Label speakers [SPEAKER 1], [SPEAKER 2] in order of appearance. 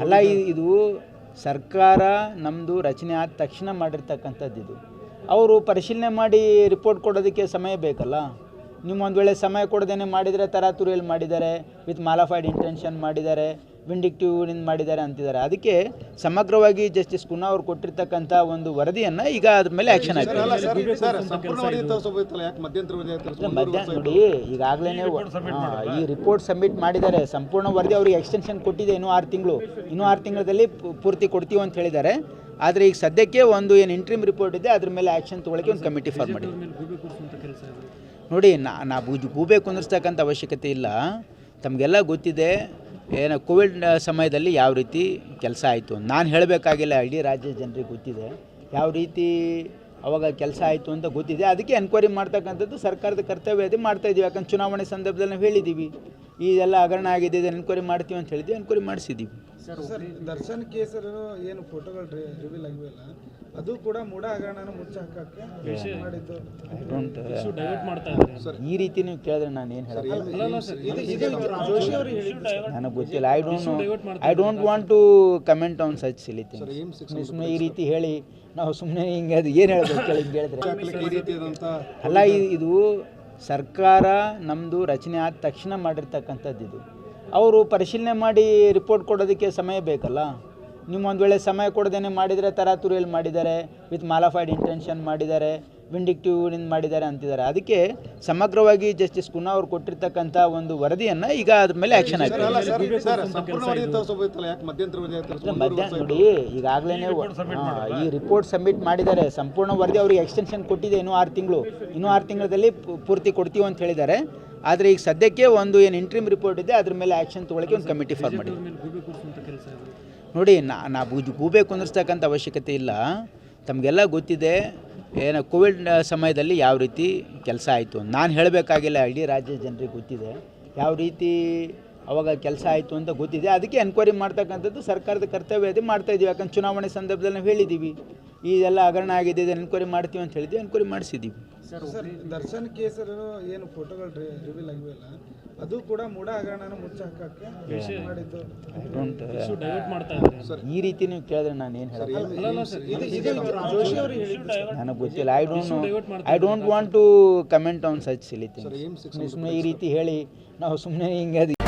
[SPEAKER 1] ಅಲ್ಲ ಇದು ಸರ್ಕಾರ ನಮ್ಮದು ರಚನೆ ಆದ ತಕ್ಷಣ ಮಾಡಿರ್ತಕ್ಕಂಥದ್ದು ಇದು. ಅವರು ಪರಿಶೀಲನೆ ಮಾಡಿ ರಿಪೋರ್ಟ್ ಕೊಡೋದಕ್ಕೆ ಸಮಯ ಬೇಕಲ್ಲ? ನೀವು ಒಂದು ವೇಳೆ ಸಮಯ ಕೊಡದೇನೆ ಮಾಡಿದರೆ ತರಾತುರಿಯಲ್ಲಿ ಮಾಡಿದ್ದಾರೆ ವಿತ್ ಮಾಲಾಫೈಡ್ ಇಂಟೆನ್ಷನ್ ಮಾಡಿದ್ದಾರೆ ವಿಂಡಿಕ್ಟಿವ್ನಿಂದ ಮಾಡಿದ್ದಾರೆ ಅಂತಿದ್ದಾರೆ. ಅದಕ್ಕೆ ಸಮಗ್ರವಾಗಿ ಜಸ್ಟಿಸ್ ಕುನ್ನಾ ಅವರು ಕೊಟ್ಟಿರ್ತಕ್ಕಂಥ ಒಂದು ವರದಿಯನ್ನು ಈಗ ಅದ್ರ ಮೇಲೆ ಆ್ಯಕ್ಷನ್
[SPEAKER 2] ಸರ್,
[SPEAKER 1] ಆಗ್ತದೆ
[SPEAKER 2] ವರ್ಷ
[SPEAKER 1] ನೋಡಿ ಈಗಾಗಲೇ ಈ ರಿಪೋರ್ಟ್ ಸಬ್ಮಿಟ್ ಮಾಡಿದ್ದಾರೆ. ಸಂಪೂರ್ಣ ವರದಿ ಅವ್ರಿಗೆ ಎಕ್ಸ್ಟೆನ್ಷನ್ ಕೊಟ್ಟಿದೆ ಇನ್ನೂ ಆರು ತಿಂಗಳು. ಇನ್ನೂ ಆರು ತಿಂಗಳಲ್ಲಿ ಪೂರ್ತಿ ಕೊಡ್ತೀವಿ ಅಂತ ಹೇಳಿದ್ದಾರೆ. ಆದರೆ ಈಗ ಸದ್ಯಕ್ಕೆ ಒಂದು ಏನು ಇಂಟ್ರಿಮ್ ರಿಪೋರ್ಟ್ ಇದೆ ಅದ್ರ ಮೇಲೆ ಆ್ಯಕ್ಷನ್ ತೊಗೊಳಕ್ಕೆ ಒಂದು ಕಮಿಟಿ ಫಾರ್ಮ್ ಮಾಡಿ ನೋಡಿ ನಾ ನಾ ಬೂಜು ಗೂಬೆ ಕುಂದಿರ್ತಕ್ಕಂಥ ಅವಶ್ಯಕತೆ ಇಲ್ಲ. ತಮಗೆಲ್ಲ ಗೊತ್ತಿದೆ ಏನು ಕೋವಿಡ್ ಸಮಯದಲ್ಲಿ ಯಾವ ರೀತಿ ಕೆಲಸ ಆಯಿತು. ನಾನು ಹೇಳಬೇಕಾಗಿಲ್ಲ ಇಡೀ ರಾಜ್ಯದ ಜನರಿಗೆ ಗೊತ್ತಿದೆ. ಯಾವ ರೀತಿ ಅವಾಗ ಕೆಲಸ ಆಯಿತು ಅಂತ ಗೊತ್ತಿದೆ. ಅದಕ್ಕೆ ಎನ್ಕ್ವೈರಿ ಮಾಡ್ತಕ್ಕಂಥದ್ದು ಸರ್ಕಾರದ ಕರ್ತವ್ಯ ಇದೆ ಮಾಡ್ತಾ ಇದೀವಿ. ಯಾಕಂದ್ರೆ ಚುನಾವಣೆ ಸಂದರ್ಭದಲ್ಲಿ ನಾವು ಹೇಳಿದ್ದೀವಿ ಇದೆಲ್ಲ ಹಗರಣ ಆಗಿದೆ ಇದನ್ನು ಎನ್ಕ್ವೈರಿ ಮಾಡ್ತೀವಿ ಅಂತ ಹೇಳಿದ್ವಿ ಎನ್ಕ್ವೈರಿ ಮಾಡಿಸಿದ್ದೀವಿ
[SPEAKER 3] ಸರ್ ದರ್ಶನ್ ಕೇಸರು ಏನು ಫೋಟೋಗಳು ರಿವೀಲ್ ಆಗಿವೆಲ್ಲ ಅದು ಕೂಡ ಮೂಡ ಹಗರಣನ ಮುಚ್ಚ ಹಾಕಕ್ಕೆ ಮಾಡಿದ್ದು.
[SPEAKER 1] ಐ ಡೋಂಟ್ ಈ ರೀತಿ ನೀವು ಕೇಳಿದ್ರೆ ನಾನು ಏನು
[SPEAKER 3] ಹೇಳ್ತೀನಿ
[SPEAKER 1] ನನಗೆ ಗೊತ್ತಿಲ್ಲ. I don't I don't want to comment on such silly ಸುಮ್ಮನೆ ಈ ರೀತಿ ಹೇಳಿ ನಾವು ಸುಮ್ಮನೆ ಹಿಂಗೆ ಅದು ಏನು ಹೇಳ್ಬೇಕು ಕೇಳಿ ಹಿಂಗೆ ಹೇಳಿದ್ರೆ. ಅಲ್ಲ ಇದು ಸರ್ಕಾರ ನಮ್ಮದು ರಚನೆ ಆದ ತಕ್ಷಣ ಮಾಡಿರ್ತಕ್ಕಂಥದ್ದು ಇದು. ಅವರು ಪರಿಶೀಲನೆ ಮಾಡಿ ರಿಪೋರ್ಟ್ ಕೊಡೋದಕ್ಕೆ ಸಮಯ ಬೇಕಲ್ಲ? ನಿಮ್ಮ ಒಂದು ವೇಳೆ ಸಮಯ ಕೊಡದೇನೆ ಮಾಡಿದರೆ ತರಾತುರಿಯಲ್ಲಿ ಮಾಡಿದ್ದಾರೆ ವಿತ್ ಮಾಲಾಫೈಡ್ ಇಂಟೆನ್ಷನ್ ಮಾಡಿದ್ದಾರೆ ವಿಂಡಿಕ್ಟಿವ್ನಿಂದ ಮಾಡಿದ್ದಾರೆ ಅಂತಿದ್ದಾರೆ. ಅದಕ್ಕೆ ಸಮಗ್ರವಾಗಿ ಜಸ್ಟಿಸ್ ಕುನ್ನಾ ಅವರು ಕೊಟ್ಟಿರ್ತಕ್ಕಂಥ ಒಂದು ವರದಿಯನ್ನು ಈಗ ಅದ್ರ ಮೇಲೆ ಆ್ಯಕ್ಷನ್
[SPEAKER 2] ಆಗಿದೆ
[SPEAKER 1] ಆಗ್ತದೆ
[SPEAKER 2] ಸರ್ ಸರ್ ಸಂಪೂರ್ಣ ವರದಿ ತರಿಸೋಬೇಕಲ್ಲ ಯಾಕೆ ಮಧ್ಯಂತರ ವರದಿ ತರಿಸ್ಕೊಂಡು ಮೂರು
[SPEAKER 1] ಮಧ್ಯಾಹ್ನ
[SPEAKER 2] ವರ್ಷ
[SPEAKER 1] ನೋಡಿ ಈಗಾಗಲೇ ಈ ರಿಪೋರ್ಟ್ ಸಬ್ಮಿಟ್ ಮಾಡಿದ್ದಾರೆ. ಸಂಪೂರ್ಣ ವರದಿ ಅವ್ರಿಗೆ ಎಕ್ಸ್ಟೆನ್ಷನ್ ಕೊಟ್ಟಿದೆ ಇನ್ನೂ ಆರು ತಿಂಗಳು. ಇನ್ನೂ ಆರು ತಿಂಗಳಲ್ಲಿ ಪು- ಪೂರ್ತಿ ಕೊಡ್ತೀವಿ ಅಂತ ಹೇಳಿದ್ದಾರೆ. ಆದರೆ ಈಗ ಸದ್ಯಕ್ಕೆ ಒಂದು ಏನು ಇಂಟ್ರಿಮ್ ರಿಪೋರ್ಟ್ ಇದೆ ಅದ್ರ ಮೇಲೆ ಆ್ಯಕ್ಷನ್ ತೊಗೊಳಕ್ಕೆ ಒಂದು ಕಮಿಟಿ ಫಾರ್ಮ್ ಮಾಡಿ ನೋಡಿ ನಾ ನಾ ಬೂಜ್ ಗೂಬೆ ಕುಂದಿರ್ತಕ್ಕಂಥ ಅವಶ್ಯಕತೆ ಇಲ್ಲ. ತಮಗೆಲ್ಲ ಗೊತ್ತಿದೆ ಏನು ಕೋವಿಡ್ ಸಮಯದಲ್ಲಿ ಯಾವ ರೀತಿ ಕೆಲಸ ಆಯಿತು ನಾನು ಹೇಳಬೇಕಾಗಿಲ್ಲ ಇಡೀ ರಾಜ್ಯದ ಜನರಿಗೆ ಗೊತ್ತಿದೆ. ಯಾವ ರೀತಿ ಅವಾಗ ಕೆಲಸ ಆಯಿತು ಅಂತ ಗೊತ್ತಿದೆ. ಅದಕ್ಕೆ ಎನ್ಕ್ವೈರಿ ಮಾಡ್ತಕ್ಕಂಥದ್ದು ಸರ್ಕಾರದ ಕರ್ತವ್ಯ ಇದೆ ಮಾಡ್ತಾ ಇದೀವಿ. ಯಾಕಂದ್ರೆ ಚುನಾವಣೆ ಸಂದರ್ಭದಲ್ಲಿ ನಾವು ಹೇಳಿದ್ದೀವಿ ಇದೆಲ್ಲ ಹಗರಣ ಆಗಿದೆ ಇದನ್ನು ಎನ್ಕ್ವೈರಿ ಮಾಡ್ತೀವಿ ಅಂತ ಹೇಳಿದ್ವಿ. ಎನ್ಕ್ವೈರಿ ಮಾಡಿಸಿದ್ದೀವಿ
[SPEAKER 3] ಸರ್ ದರ್ಶನ್ ಕೇಸರು ಏನು ಫೋಟೋಗಳು ರಿವೀಲ್ ಆಗಿವೆಲ್ಲ ಅದು ಕೂಡ ಮೂಡ ಹಗರಣನ ಮುಚ್ಚ ಹಾಕಕ್ಕೆ ಮಾಡಿದ್ದು.
[SPEAKER 1] ಐ ಡೋಂಟ್ ಈ ರೀತಿ ನೀವು ಕೇಳಿದ್ರೆ ನಾನು ಏನು ಹೇಳಿ
[SPEAKER 3] ಜೋಶಿ ಅವರು ಹೇಳಿದ್ದು
[SPEAKER 1] ನನಗೆ ಗೊತ್ತಿಲ್ಲ. I don't I don't want to comment on such silly ಸುಮ್ಮನೆ ಈ ರೀತಿ ಹೇಳಿ ನಾವು ಸುಮ್ಮನೆ ಹಿಂಗೆ ಅದು